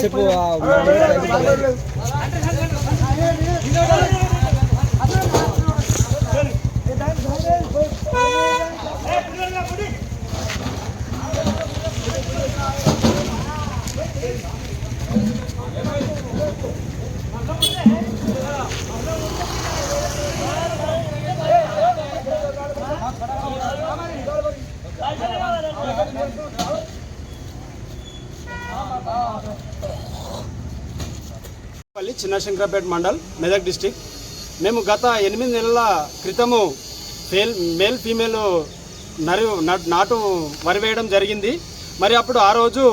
చెప్పు Vamos ver. పల్లి Chinnashankarapet mandal Medak district. మేము గత ఎనిమిది నెలల క్రితము ఫేల్ మేల్ ఫీమేల్ నరి నాటు వరి వేయడం జరిగింది. మరి అప్పుడు ఆ రోజు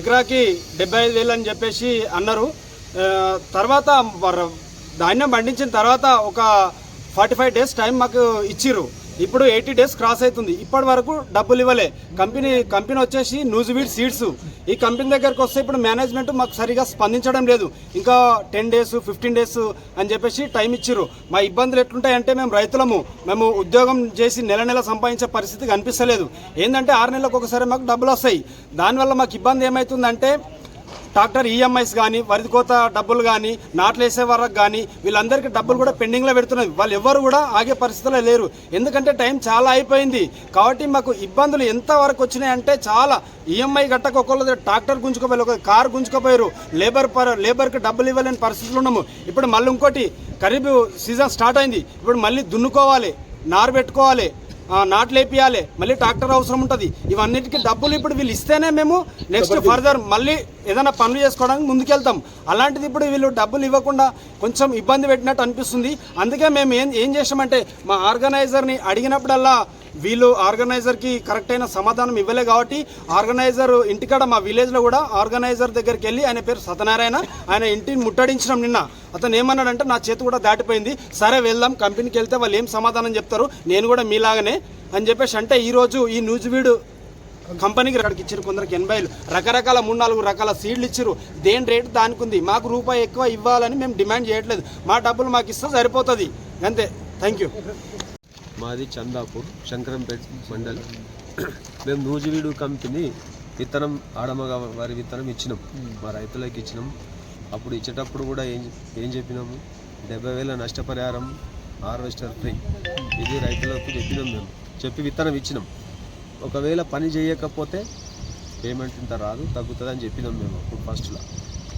ఎకరాకి డెబ్బై ఐదు వేలు అని చెప్పేసి అన్నారు. తర్వాత ధాన్యం పండించిన తర్వాత ఒక ఫార్టీ ఫైవ్ డేస్ టైం మాకు ఇచ్చిర్రు. ఇప్పుడు ఎయిటీ డేస్ క్రాస్ అవుతుంది. ఇప్పటి వరకు డబ్బులు ఇవ్వలే. కంపెనీ కంపెనీ వచ్చేసి న్యూజివీడ్ సీడ్స్. ఈ కంపెనీ దగ్గరకు వస్తే ఇప్పుడు మేనేజ్మెంట్ మాకు సరిగా స్పందించడం లేదు. ఇంకా టెన్ డేస్ ఫిఫ్టీన్ డేస్ అని చెప్పేసి టైం ఇచ్చిర్రు. మా ఇబ్బందులు ఎట్లుంటాయంటే మేము రైతులము. మేము ఉద్యోగం చేసి నెల నెల సంపాదించే పరిస్థితి కనిపిస్తలేదు. ఏంటంటే ఆరు నెలలకు ఒకసారి మాకు డబ్బులు వస్తాయి. దానివల్ల మాకు ఇబ్బంది ఏమవుతుందంటే ట్రాక్టర్ ఈఎంఐస్ కానీ వరిది కోత డబ్బులు కానీ నాట్లు వేసే వరకు కానీ వీళ్ళందరికీ డబ్బులు కూడా పెండింగ్లో పెడుతున్నది. వాళ్ళు ఎవరు కూడా ఆగే పరిస్థితిలో లేరు. ఎందుకంటే టైం చాలా అయిపోయింది. కాబట్టి మాకు ఇబ్బందులు ఎంత వరకు వచ్చినాయి అంటే చాలా. ఈఎంఐ గట్టక ఒకళ్ళు ట్రాక్టర్ గుంజుకోపోయారు ఒక కారు గుంజుకోపోయారు. లేబర్ పర్ లేబర్కి డబ్బులు ఇవ్వలేని పరిస్థితులు ఉన్నాము. ఇప్పుడు మళ్ళీ ఇంకోటి ఖరీఫ్ సీజన్ స్టార్ట్ అయింది. ఇప్పుడు మళ్ళీ దున్నుకోవాలి నారు పెట్టుకోవాలి. నాట్లు వేపియాలి. మళ్ళీ ట్రాక్టర్ అవసరం ఉంటుంది. ఇవన్నిటికీ డబ్బులు ఇప్పుడు వీళ్ళు ఇస్తేనే మేము నెక్స్ట్ ఫర్దర్ మళ్ళీ ఏదైనా పనులు చేసుకోవడానికి ముందుకెళ్తాం. అలాంటిది ఇప్పుడు వీళ్ళు డబ్బులు ఇవ్వకుండా కొంచెం ఇబ్బంది పెట్టినట్టు అనిపిస్తుంది. అందుకే మేము ఏం ఏం చేసామంటే మా ఆర్గనైజర్ని అడిగినప్పుడల్లా వీళ్ళు ఆర్గనైజర్కి కరెక్ట్ అయిన సమాధానం ఇవ్వలే కాబట్టి ఆర్గనైజర్ ఇంటికాడ మా విలేజ్లో కూడా ఆర్గనైజర్ దగ్గరికి వెళ్ళి ఆయన పేరు సత్యనారాయణ ఆయన ఇంటిని ముట్టడించడం నిన్న. అతను ఏమన్నాడంటే నా చేతి కూడా దాటిపోయింది. సరే వెళ్దాం కంపెనీకి వెళ్తే వాళ్ళు ఏం సమాధానం చెప్తారు? నేను కూడా మీలాగానే అని చెప్పేసి అంటే ఈరోజు ఈ న్యూస్ వీడు కంపెనీకి అక్కడికి ఇచ్చారు కొందరికి ఎనభైలు రకరకాల మూడు నాలుగు రకాల సీడ్లు ఇచ్చారు. దేని రేటు దానికి ఉంది? మాకు రూపాయి ఎక్కువ ఇవ్వాలని మేము డిమాండ్ చేయట్లేదు. మా డబ్బులు మాకు ఇస్తే సరిపోతుంది. అంతే. థ్యాంక్ యూ మాది చందాపూర్ శంకరంపేట్ మండల్. మేము నూజివీడు కంపెనీ విత్తనం ఆడమగ వారి విత్తనం ఇచ్చినాం. మా రైతులకు ఇచ్చినాం. అప్పుడు ఇచ్చేటప్పుడు కూడా ఏం ఏం చెప్పినాము? డెబ్బై వేల నష్టపరిహారం హార్వెస్టర్ ఫ్రీ. ఇది రైతులకు చెప్పినాం మేము. చెప్పి విత్తనం ఇచ్చినాం. ఒకవేళ పని చేయకపోతే పేమెంట్ ఇంత రాదు తగ్గుతుంది అని చెప్పినాం మేము అప్పుడు ఫస్ట్లో.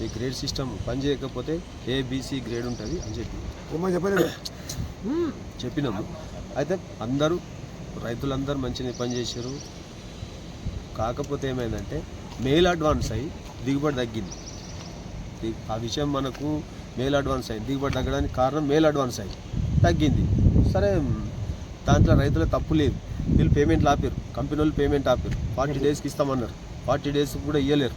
ఈ గ్రేడ్ సిస్టమ్ పని చేయకపోతే ఏబిసి గ్రేడ్ ఉంటుంది అని చెప్పినాం. చెప్పినాము. అయితే అందరూ రైతులందరూ మంచిగా పనిచేశారు కాకపోతే ఏమైందంటే మెయిల్ అడ్వాన్స్ అయ్యి దిగుబడి తగ్గింది. ఆ విషయం మనకు మెయిల్ అడ్వాన్స్ అయింది దిగుబడి తగ్గడానికి కారణం మెయిల్ అడ్వాన్స్ అయ్యి తగ్గింది. సరే దాంట్లో రైతుల తప్పు లేదు. వీళ్ళు పేమెంట్లు ఆపారు. కంపెనీ వాళ్ళు పేమెంట్ ఆపారు. ఫార్టీ డేస్కి ఇస్తామన్నారు. ఫార్టీ డేస్ కూడా ఇవ్వలేరు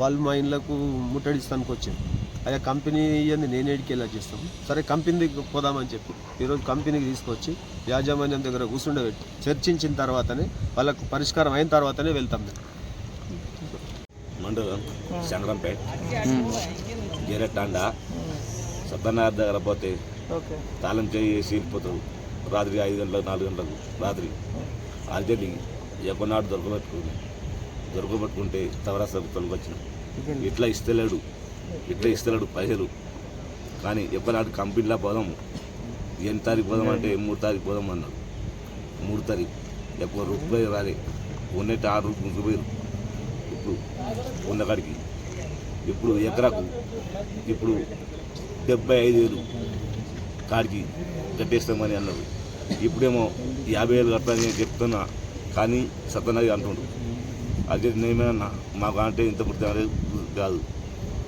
వాళ్ళు మా ఇళ్ళకు ముట్టడిస్తానికి వచ్చారు. అయ్యా కంపెనీ ఇవన్నీ నేను ఏడికి వెళ్ళా చేస్తాము సరే కంపెనీ దగ్గర పోదామని చెప్పి ఈరోజు కంపెనీకి తీసుకొచ్చి యాజమాన్యం దగ్గర కూర్చుండబెట్టి చర్చించిన తర్వాతనే వాళ్ళకు పరిష్కారం అయిన తర్వాతనే వెళ్తాం మేము. మండలం సత్యనారాయణ దగ్గర పోతే తాళం చేసి వెళ్ళిపోతారు రాత్రి ఐదు గంటలకు నాలుగు గంటలకు రాత్రి. అర్జెంట్ ఎక్కనాడు దొరకబెట్టుకుని దొరకబెట్టుకుంటే తవరాస తొలగొచ్చిన. ఇట్లా ఇస్తలేడు. ఇట్లా ఇస్తలేడు పైసలు. కానీ ఎక్కనాడు కంపెనీలో పోదాం. ఎన్ని తారీఖు పోదాం అంటే మూడు తారీఖు పోదాం అన్నాడు. మూడు తారీఖు. ఎక్కువ రూపాయి రాలే. ఉన్నట్టు ఆరు రూపాయలు ఇప్పుడు ఉన్న కాడికి. ఇప్పుడు ఎకరాకు ఇప్పుడు డెబ్బై ఐదు వేలు కాడికి కట్టేస్తామని అన్నారు ఇప్పుడేమో యాభై వేలు కట్టాలని చెప్తున్నా. కానీ సత్యనది అంటుండ్రు అదే నేమేమన్నా మాకు అంటే ఇంత పుట్టిన కాదు.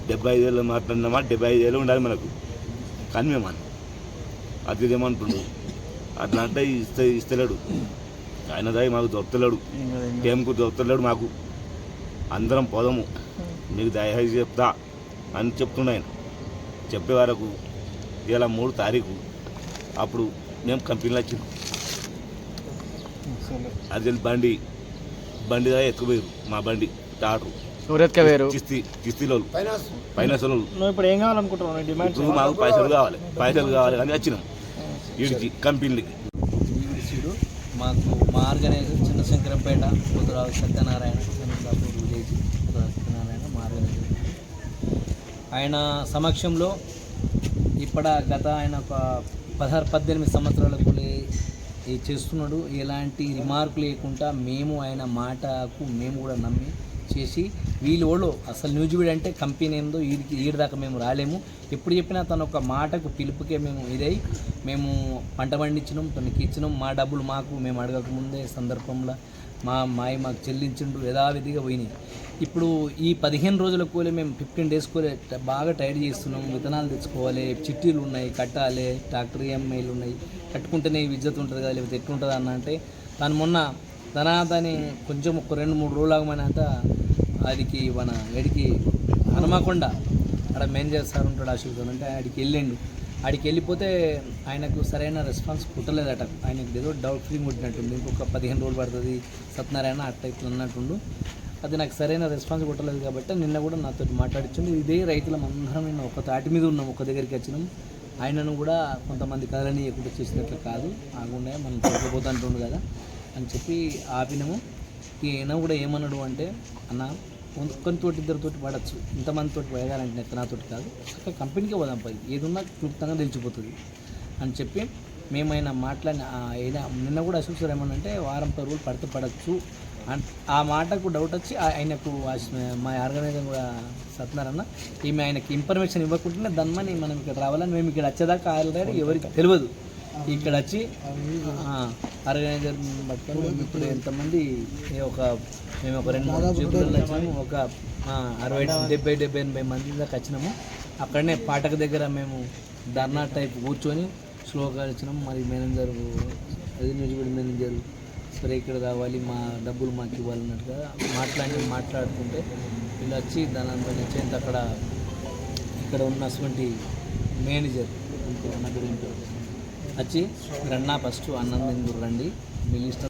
డెబ్బై ఐదు వేలు మాట్లాడినామా? డెబ్బై ఐదు వేలు ఉండాలి మనకు. కానీ మేము అన్నాం అది ఏమంటుండు అట్లా అంటే ఇస్తే ఇస్తలేడు. ఆయన దాయి మాకు దొరకలేడు టైంకు దొరకలేడు మాకు. అందరం పోదాము. మీకు దయచేసి చెప్తా అని చెప్తుండే ఆయన. చెప్పే వరకు ఇలా మూడు తారీఖు. అప్పుడు మేము కంపెనీలో వచ్చినాం. అది బండి బండి దాకా ఎత్తుకుపోయారు మా బండి టాటరు. ఎవరెత్క వేరు. కిస్తీ కిస్తీలో ఫైనాన్స్ నువ్వు ఇప్పుడు ఏం కావాలనుకుంటున్నావు? ఇప్పుడు మాకు పైసలు కావాలి. పైసలు కావాలి కానీ వచ్చినాం. వీడికి కంపెనీలకి. మాకు మా ఆర్గనైజర్ చిన్న శంకరంపేట కుదురావు సత్యనారాయణ విలేజ్ కుదురావు సత్యనారాయణ మా ఆర్గనైజర్ ఆయన సమక్షంలో ఇప్పట గత ఆయన ఒక పదహారు పద్దెనిమిది సంవత్సరాలకు ఈ చేస్తున్నాడు. ఎలాంటి రిమార్క్ లేకుండా మేము ఆయన మాటకు మేము కూడా నమ్మి చేసి వీళ్ళు వాళ్ళు అసలు న్యూజ్ వీడ్ అంటే కంపెనీ ఏందో వీడికి వీడి దాకా మేము రాలేము. ఎప్పుడు చెప్పినా తన ఒక మాటకు పిలుపుకే మేము ఇదై మేము పంట పండించినాం తనకి ఇచ్చినాం. మా డబ్బులు మాకు మేము అడగక ముందే సందర్భంలో మా మాయ మాకు చెల్లించిండు యథావిధిగా పోయినాయి. ఇప్పుడు ఈ పదిహేను రోజుల కూలే మేము ఫిఫ్టీన్ డేస్ కూలే బాగా టైట్ చేస్తున్నాం. విత్తనాలు తెచ్చుకోవాలి చిట్టీలు ఉన్నాయి కట్టాలి ట్రాక్టర్ ఈఎంఐలు ఉన్నాయి. కట్టుకుంటేనే విద్యుత్ ఉంటుంది కదా లేకపోతే ఎట్లుంటుంది అన్న అంటే తను మొన్న దాని కొంచెం ఒక రెండు మూడు రోజులు ఆగమనేత అదికి మన ఎడికి హనుమకొండ అక్కడ మేనేజర్ సార్ ఉంటాడు అశోక్ అంటే ఆడికి వెళ్ళిండు. ఆడికి వెళ్ళిపోతే ఆయనకు సరైన రెస్పాన్స్ పుట్టలేదట. ఆయనకు ఏదో డౌట్ ఫ్రీ ముట్టినట్టుంది ఇంకొక పదిహేను రోజులు పడుతుంది. సత్యనారాయణ అట్లా ఇట్లా అన్నట్టుండు. అది నాకు సరైన రెస్పాన్స్ కొట్టలేదు కాబట్టి నిన్న కూడా నాతో మాట్లాడించండి ఇదే రైతులం అందరం నిన్న ఒక తాటి మీద ఉన్నాం. ఒక దగ్గరికి వచ్చినాం. ఆయనను కూడా కొంతమంది కథలని ఎక్కువ చేసినట్లు కాదు. ఆగుండే మనం తగ్గిపోతుంటుండు కదా. అని చెప్పి ఆపినాము. ఈయన కూడా ఏమన్నాడు అంటే అన్న ఒక్కరితోటి ఇద్దరితోటి పడచ్చు. ఇంతమందితో పడగాలంటే నెక్క నాతోటి కాదు. చక్కగా కంపెనీకే పోదాం పై ఏదున్నా క్లుప్తంగా తెలిసిపోతుంది. అని చెప్పి మేమైనా మాట్లాడిన ఆ నిన్న కూడా అశోక్ సార్ ఏమన్నంటే వారం పది రోజులు పడితే పడచ్చు. అండ్ ఆ మాటకు డౌట్ వచ్చి ఆ- ఆయనకు మా ఆర్గనైజర్ కూడా సత్నారన్న ఈమె ఆయనకి ఇన్ఫర్మేషన్ ఇవ్వకుండానే దాని మనం ఇక్కడ రావాలని మేము ఇక్కడ వచ్చేదాకా ఆల్రెడీ ఎవరికి తెలియదు. ఇక్కడ వచ్చి ఆర్గనైజర్ పట్టుకొని మేము ఇప్పుడు ఎంతమంది ఒక మేము ఒక రెండు మూడు జీపులలో వచ్చినాము ఒక అరవై డెబ్బై డెబ్బై ఎనభై మంది దాకా వచ్చినాము. అక్కడనే పాటక దగ్గర మేము ధర్నా టైప్ కూర్చొని స్లోగా వచ్చినాము మరి మేనేజర్ అది నిజబడి మేనేజర్ సరే ఇక్కడ కావాలి మా డబ్బులు మాకు ఇవ్వాలన్నట్టుగా మాట్లాడి మాట్లాడుతుంటే వీళ్ళు వచ్చి దాని ఎంత అక్కడ ఇక్కడ ఉన్నటువంటి మేనేజర్ ఇంకో నా గురించి వచ్చి రన్నా ఫస్ట్ అన్నం తిందురు రండి. మీ లిస్ట్